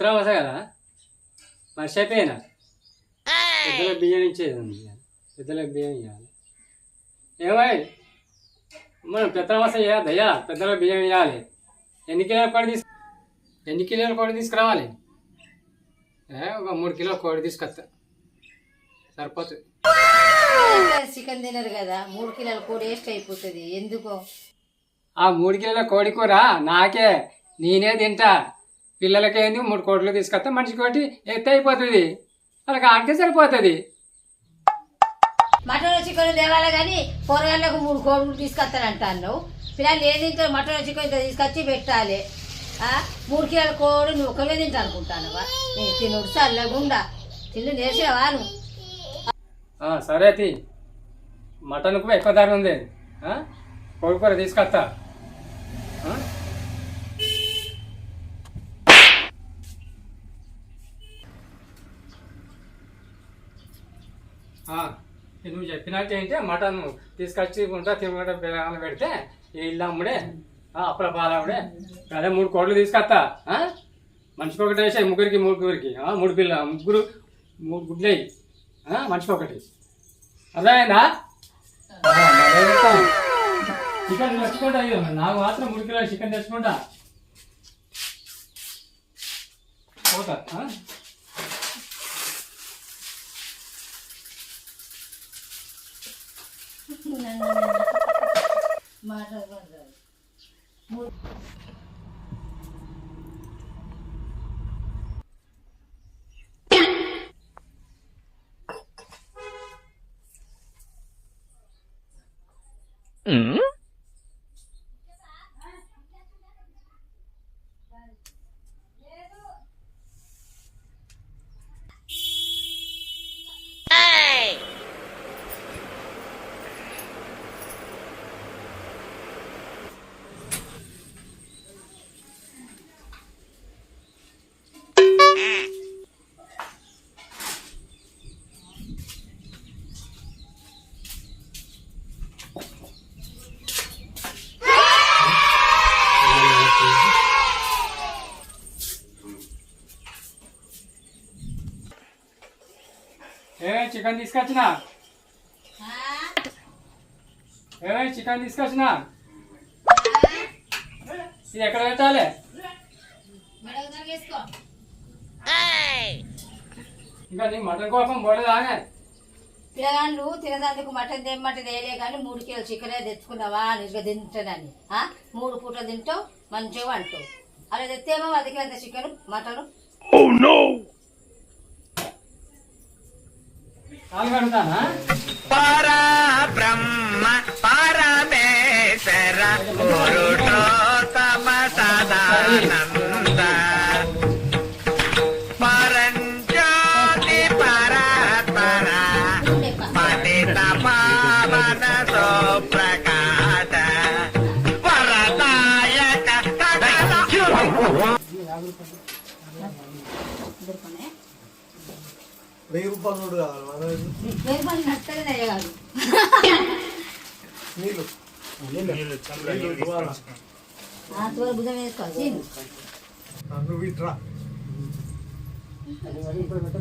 పెత్రామస కదా? మర్చిపోయినా పెద్దల బియ్యం ఇచ్చేది పెద్దల బియ్యం ఇవ్వాలి ఏమై మనం పెత్రామస చేయద్దయ్యా పెద్దల బియ్యం ఇవ్వాలి ఎన్ని కిలోల కోడి తీసు ఎన్ని కిలోల కోడి తీసుకురావాలి? ఒక మూడు కిలో కోడి తీసుకొస్తా. సరిపోతుంది. చికెన్ తినరు కదా మూడు కిలోలు కూడా వేస్ట్ అయిపోతుంది. ఎందుకో? ఆ మూడు కిలోల కోడి కూర నాకే నేనే తింటా. పిల్లలకేంది? మూడు కోట్లు తీసుకొస్తా మనిషి కోటి ఎత్తి అయిపోతుంది. వాళ్ళకి ఆడికే సరిపోతుంది. మటన్ చికెన్ తేవాలి కానీ కూరగాయలకు మూడు కోళ్ళు తీసుకొస్తానంట అన్నావు. పిల్లలు ఏం తింటారు? మటన్ చికెన్ తీసుకొచ్చి పెట్టాలి? మూడు కిలోల కోడి నువ్వు ఒకవే తింటా అనుకుంటానవా నీ తినుడు చల్లగుండా. తిండి నేర్చావా నువ్వు? సరే తి. మటన్కు ఎక్కువ ధర ఉంది? కోడి కూర తీసుకొస్తా. నువ్వు చెప్పినట్టు ఏంటి మటన్ తీసుకొచ్చి ఉంటా తిరుగుంటా బిర్యానీ పెడితే ఈ ఇల్లమ్ముడే అప్పుల పాలవుడే. అదే మూడు కోట్లు తీసుకొస్తా మనిషికి ఒకటి వేసాయి ముగ్గురికి ముగ్గురికి మూడు పిల్ల ముగ్గురు మూడు గుడ్లయ్యి మనిషికి ఒకటి. అర్థమైందా? చికెన్ తెచ్చుకుంటా అయ్యో నాకు మాత్రం మూడు కిలో చికెన్ తెచ్చుకుంటా. పోతా ఆ? ఏ చికెన్ తీసుకొచ్చినా? ఏ చికెన్ తీసుకొచ్చినా? ఇది ఎక్కడ పెట్టాలి? ఇంకా నీ మటన్ కోపం పోలేదానే పిల్లగాళ్ళు తినదానికి మటన్ తెమ్మంటే తేలే కానీ మూడు కిలో చికెనే తెచ్చుకున్నావా? నిజంగా తింటానని. ఆ? మూడు పూటలు తింటావు మంచిగా అంటావు అలా తెత్తేమో అది కిలో చికెన్ మటన్. కాలు బ్రహ్మ పరబ్రహ్మ పరమేశ్వర పురుషోత్తమ సదానంద. వెయ్యి రూపాయలు నోటు కావాలి మన వేరుపల్లి నచ్చలేదు అయ్యగారు నీళ్ళు. నువ్వు ఇట్రా పెడతా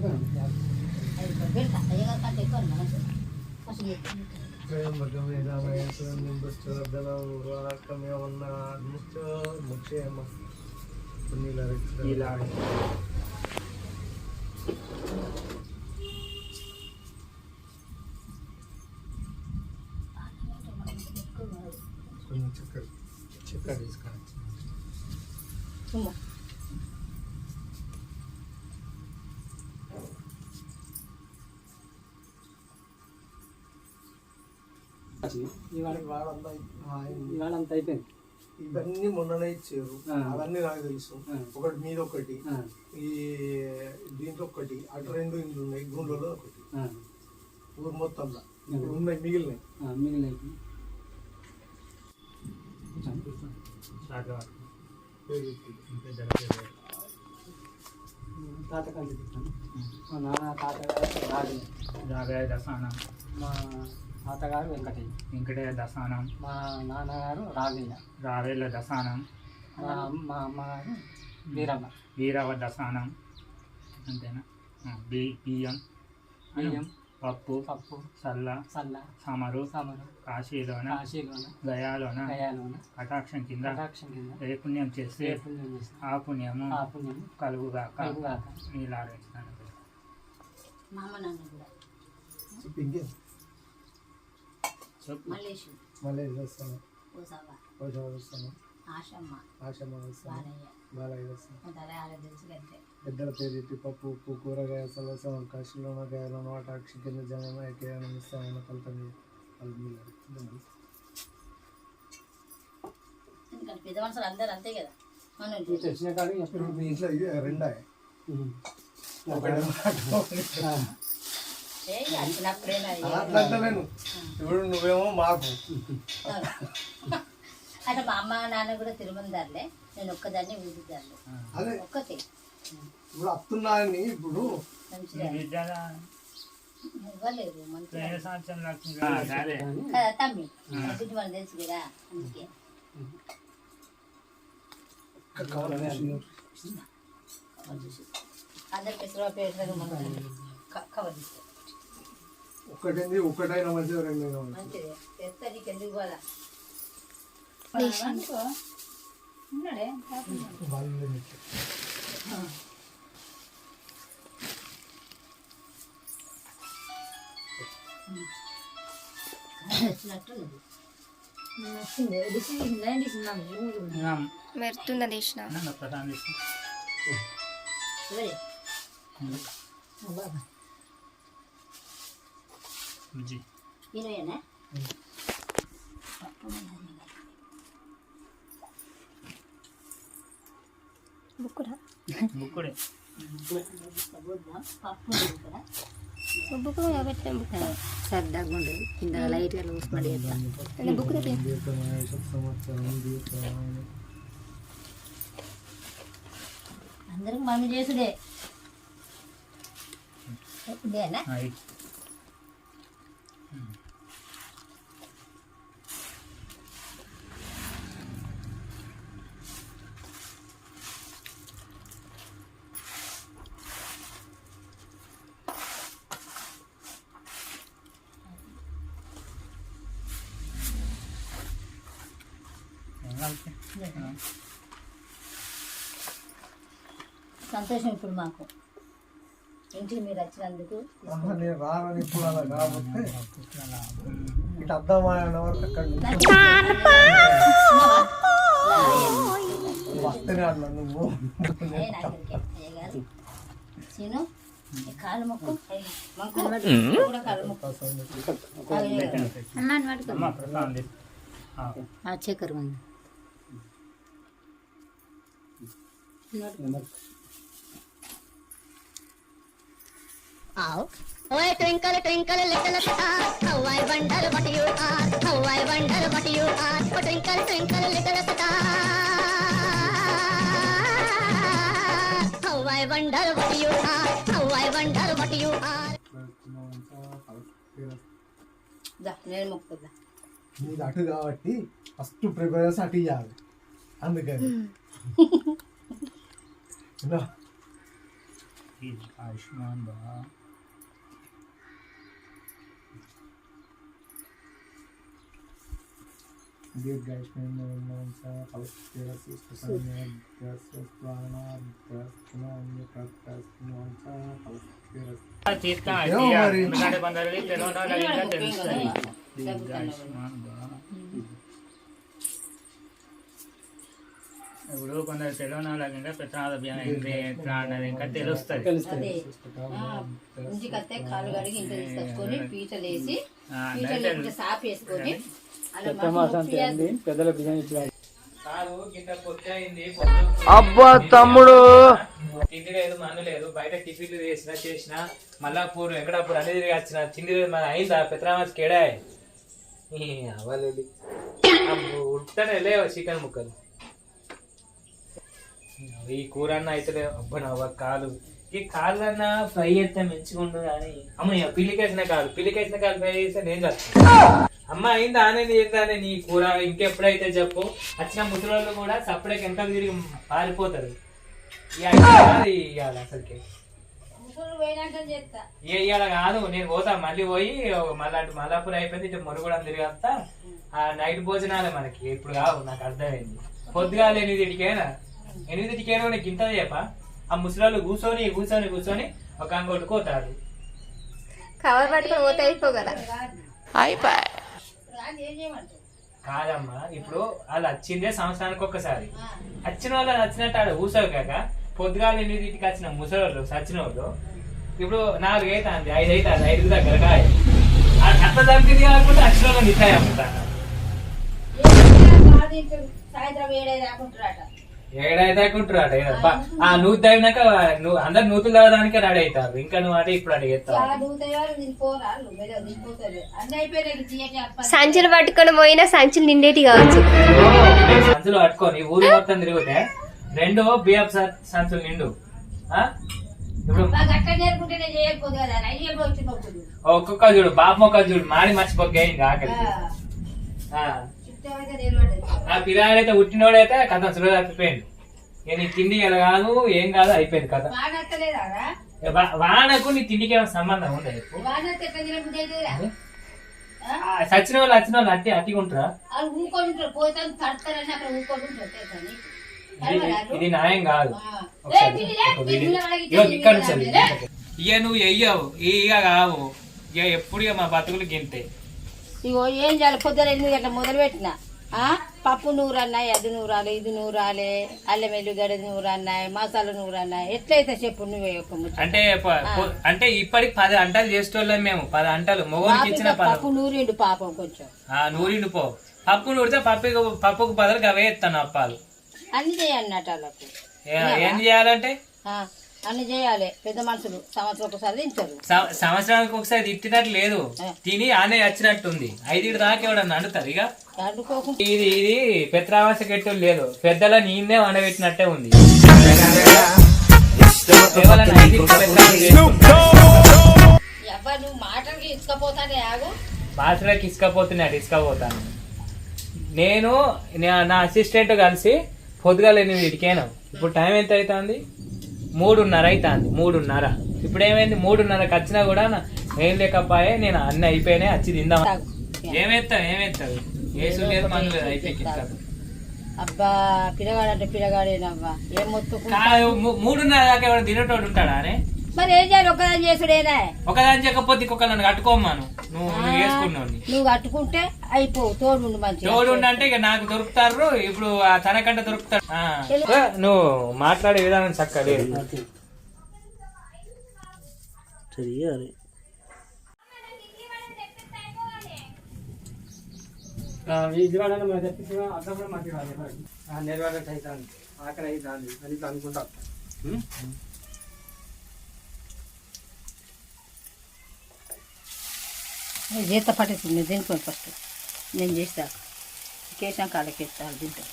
చక్కెర చక్కెర తుమ్మ ఇవాళ అంత అయిపోయింది ఇవన్నీ మొన్ననే ఇచ్చారు. అవన్నీ నాకు తెలుసు. ఒకటి మీద ఒకటి ఈ దీంట్లో ఒకటి అటు రెండు ఇండ్లు ఉన్నాయి గుండ్లలో ఒకటి ఊరు మొత్తంలో ఇప్పుడు ఉన్నాయి మిగిలినాయి ఆ, మిగిలిన పేరు తాతకాలు చెప్తాను మా నాన్న తాతగారు రాజు జాగయ దశానం మా తాతగారు వెంకటయ్య వెంకటేయ దశానం మా నాన్నగారు రాజయ్య రావేల దశానం మా మా అమ్మగారు వీరమ్మ వీరవ దశానం అంతేనా బి బియ్యం బియ్యం పప్పు పప్పు సల్ల సల్ల సమరు సమరు కాశీలోన కాశీలోన గయాలోన గయాలోన కటాక్షం కింద కటాక్షం కింద ఏ పుణ్యం చేస్తే ఏ పుణ్యం చేసిన ఆ పుణ్యము ఆ పుణ్యం కలుగుగాక. కలుగుగాక. నీలారేస్తాను మా అమ్మ నాన్న కూడా చెప్పు ఇంకేం? చెప్పు. మల్లేషు మళ్ళీ వస్తాను. ఓసావా. రోజు వస్తాను. ఆశమ్మ. ఆశమ్మ వస్తాను. బాలయ్య. బాలయ్య వస్తాను. పెద్దల పేరు పప్పు ఉప్పు కూరగాయ సలసం కాశీలోన గాయలోన వాటాక్షి కింద జనన ఏకేయనం ఇస్తామన్న ఫలితం పెద్ద మనుషులు అందరూ అంతే కదా. మనం తెచ్చిన చెప్పు. మీ ఇంట్లో రెండా ఇప్పుడు నువ్వేమో మాకు. అంటే మా అమ్మ నాన్న కూడా తిరుమందారులే నేను ఒక్కదాన్ని ఊదిదారులే ఒక్కతే. ఇప్పుడు వస్తున్నా అని ఇప్పుడు ఒక్కటేంది ఒక్కటైనా మంచిగా. రెండైనా మంచిది. మంచిది. తెస్తా నీకు ఎందుకు పోదా ఉన్నాడే? మెరుతున్న తీసిన? ప్రధాన బుజ్జి ఈయనయేనా బుక్కురా బుక్కుడే పప్పు ఉంది కదా బుక్కు. పెట్టాం బుక్ సరదాగా ఉండదు కింద లైట్గా బుక్ అందరికి మమ్మీ చేసుడే. ఇదేనా? సంతోషం ఇప్పుడు మాకు. ఇంటికి మీరు వచ్చినందుకు నేను రానని ఇప్పుడు అలా కాబట్టి ఇటు వరకు అక్కడ వస్తేనే అన్నా నువ్వు. సీను కాలు మొక్కు. మొక్కు. కూడా కాలు చక్కెర ఉంది ఓయ్ twinkle twinkle little star how I wonder what you are how I wonder what you are oh twinkle twinkle little star how I wonder what you are how I wonder what you are దా, నేను మొక్కుదా నీది అటు కాబట్టి first preparation అటు ఇవ్వాలి అందుకని విన్నా? ఈ ఆయుష్మాన్ బా తీస్తా ఏమో మరి. ఎందుకంటే కొందరికి తెలియని వాళ్ళకి ఇంకా తెలుస్తుంది ఈ ఆయుష్మాన్ బా ఇప్పుడు కొందరు తెలియని వాళ్ళకి ప్రసాద బియ్యం ఏంటి ఎట్లా అన్నది ఇంకా తెలుస్తుంది. ఇంటికి వస్తే కాలు కడిగి తీసుకొచ్చుకొని పీటలు వేసి పీటలు సాఫ్ పెద్దల బియ్యం ఇట్లా అబ్బా తమ్ముడు! తిండి లేదు మన్ను లేదు. బయట టిఫిన్లు చేసిన చేసిన మళ్ళా పూర్వం ఎక్కడప్పుడు అన్ని తిరిగి వచ్చిన తిండి లేదు మన అయిందా? పెత్రామాస్ కేడా? అవ్వలేదు ఉట్టనే లేవు చికెన్ ముక్కలు? ఈ కూర అన్న అయితే అబ్బా నవ్వ కాలు. ఈ కాళ్ళు అన్న ఫ్రై చేస్తే మంచిగా ఉండు కానీ అమ్మ పిల్లికేసిన కాలు. పిల్లికేసిన కాలు ఫ్రై చేస్తే నేను చేస్తాను అమ్మ అయిందా? అనే ఏందానే నీ కూర? ఇంకెప్పుడైతే చెప్పు. వచ్చిన ముసలోళ్ళు కూడా సపరేట్ వెనక తిరిగి పారిపోతారు. ఇవ్వాలి అసలుకి. ఇవాళ కాదు నేను పోతా. మళ్ళీ పోయి మళ్ళీ అటు మల్లాపూర్ అయిపోయింది ఇటు మురుగుడం తిరిగి వస్తా. ఆ నైట్ భోజనాలే మనకి. ఇప్పుడు కావు నాకు అర్థమైంది. పొద్దుగాల ఎనిమిదింటికేనా ఎనిమిదింటికేనా నీకు ఇంత చెప్పా? ఆ ముసలాళ్ళు కూర్చొని కూర్చొని కూర్చొని ఒక అంగోటి కోతారు కవర్ పట్టుకొని పోతే అయిపో కదా. కాదమ్మా ఇప్పుడు వాళ్ళు వచ్చిందే సంవత్సరానికి ఒక్కసారి. వచ్చిన వాళ్ళు వచ్చినట్టు ఆడ కూర్చోవు కాక పొద్దుగాల ఎనిమిదింటికి వచ్చిన ముసలోళ్ళు సచిన వాళ్ళు ఇప్పుడు నాలుగు అవుతుంది ఐదు అవుతుంది ఐదు దగ్గర కాయ అట్లా తగ్గింది కాకుండా వచ్చిన వాళ్ళు అమ్ముతాను సాయంత్రం ఏడైదు రాకుంటారట ఏడైతే కుంటారు అట ఆ నూతి తగినాక నువ్వు అందరు నూతులు తాగడానికే రెడీ అవుతారు. ఇంకా నువ్వు అంటే ఇప్పుడు సంచులు పట్టుకొని పోయినా సంచులు నిండేటి కావచ్చు. సంచులు పట్టుకొని ఊరు మొత్తం తిరిగితే రెండు స- సంచులు నిండు. ఒక్కొక్క చూడు బాబు మొక్క చూడు మాడి మర్చిపోకే ఇంకా ఆకలి ఆ. పిల్లాడైతే పుట్టినోడైతే కథ సులువు తప్పిపోయింది నీ తిండి ఎలా కాదు ఏం కాదు అయిపోయింది కథ. వానకు నీ తిండికి ఏమైనా సంబంధం ఆ, చచ్చిన వాళ్ళు వచ్చిన వాళ్ళు అట్టి నీకు? ఇది న్యాయం కాదు. ఇక నువ్వు వెయ్యవు ఇక కావు. ఇక ఎప్పుడు ఇక మా బతుకులు గింతే. ఇగో ఏం చేయాలి? పొద్దున ఎనిమిది గంటల మొదలు పెట్టిన ఆ? పప్పు నూరు అన్నాయి అది నూరాలి ఇది నూరాలి అల్లం వెల్లిగడ్డ నూరు అన్నాయి మసాలా నూరు అన్నాయి ఎట్లయితే చెప్పు నువ్వే ఒక. అంటే అంటే ఇప్పటికి పది అంటలు చేసేటోళ్ళం మేము. పది అంటలు. మొగోనికి ఇచ్చిన పప్పు నూరిండు పాపం కొంచెం. ఆ నూరిండు పో. పప్పు నూరితే పప్పు పప్పుకు బదులు అవే ఎత్తాను అప్పాలు. అన్ని చేయాలన్నట్టు వాళ్ళకు. ఏ- చేయాలంటే? అన్ని చేయాలి. పెద్ద మనుషులు సంవత్సరం ఒకసారి తింటారు. సంవత్సరానికి ఒకసారి తిట్టినట్టు లేదు. తిని ఆనే వచ్చినట్టుంది ఐదు దాకా ఎవడన్నా అండుతారు ఇక? ఇది ఇది పెత్రావాస కెట్టు లేదు. పెద్దల నీందే వండబెట్టినట్టే ఉంది. మాటలకి ఇసుకపోతానే ఆగు. ఇసుకపోతున్నాడు ఇసుకపోతాను. నేను నా- అసిస్టెంట్ కలిసి పొద్దుగాల ఎనిమిదిటికేను ఇప్పుడు టైం ఎంత అవుతుంది మూడున్నర అవుతుంది మూడున్నర. ఇప్పుడు ఏమైంది మూడున్నరకు వచ్చినా కూడా ఏం లేకపోయే నేను అన్ని అయిపోయినాయి వచ్చి తిందాం. ఏమేస్తావు ఏమేస్తావు ఏసు లేదు మన లేదు అయిపోయి అబ్బా పిల్లగాడంటే పిల్లగాడేనవ్వా ఏం మొత్తుకు కాదు మూ- మూడున్నర దాకా ఎవరు తినేటోడు ఉంటాడా అని మరి ఏం చేయాలి? ఒక్కదాని చేసుడేనా ఒకదాని చెప్పకపోతే ఇంకొక నన్ను కట్టుకోమ్మాను నువ్వు. నువ్వు వేసుకున్నావు నువ్వు కట్టుకుంటే అయిపోవు తోడు మంచిగా. తోడు అంటే ఇక నాకు దొరుకుతారు ఇప్పుడు ఆ తనకంటే దొరుకుతారు. ఆ. ఏ, నువ్వు మాట్లాడే విధానం మాకు రాదు. ఆ నిర్వాహక అవుతాను ఆకలి అవుతుంది అని ఇట్లా చేత పట్టేస్తుంది దీనికొని ఫస్ట్ నేను చేస్తా. కేసాక కాళ్ళకేస్తాను దీంతో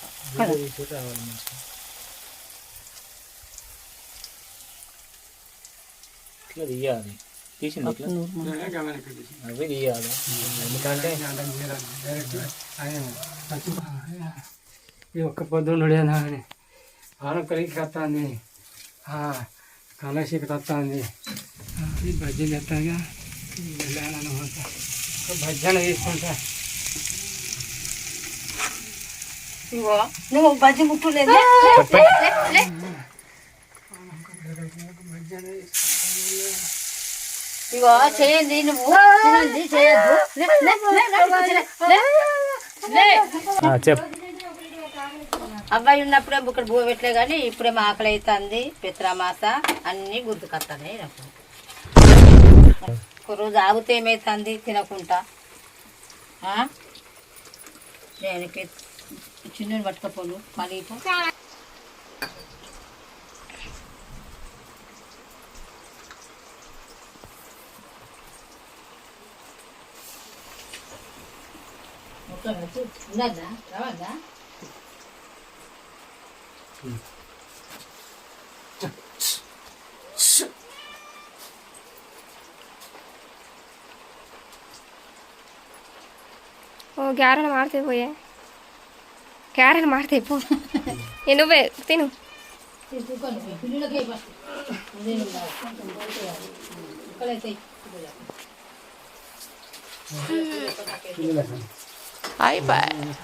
ఇట్లా తీయాలి. తీసింది ఇట్లా? నేనే గమనిక చేసి. అవి తీయాలి. ఎందుకంటే ఈ ఒక్క పొద్దున్నడేనా అని. ఆనొక్కరికి వస్తుంది కలశికి వస్తుంది ఈ బజ్జీలు ఎత్తాగా వెళ్ళాలన్నమాట తీసుకుంటా ఇగో నువ్వు బజ్జి ముట్టులేదు ఇగో చేయండి నువ్వు చేయొద్దు అబ్బాయి ఉన్నప్పుడే ఇక్కడ భూ పెట్టలే కానీ ఇప్పుడే మా ఆకలి అవుతుంది పిత్రమాస అన్నీ గుర్తుకొస్తాయి నాకు ఒక రోజు ఆగితే ఏమవుతుంది తినకుండా. ఆ? నేను చిన్న పట్టుకపోను మళ్ళీ ఉన్నదా రావద్దా ಓ ಗ್ಯಾರನ್ನು ಮಾಡ್ತೇವೆ ಪೋಯೆ ಗ್ಯಾರನ್ನು ಮಾಡ್ತೇವೆ ಪೋ ಏನು ಬೇ ತಿನ್ನು ಬಾಯ್ ಬಾಯ್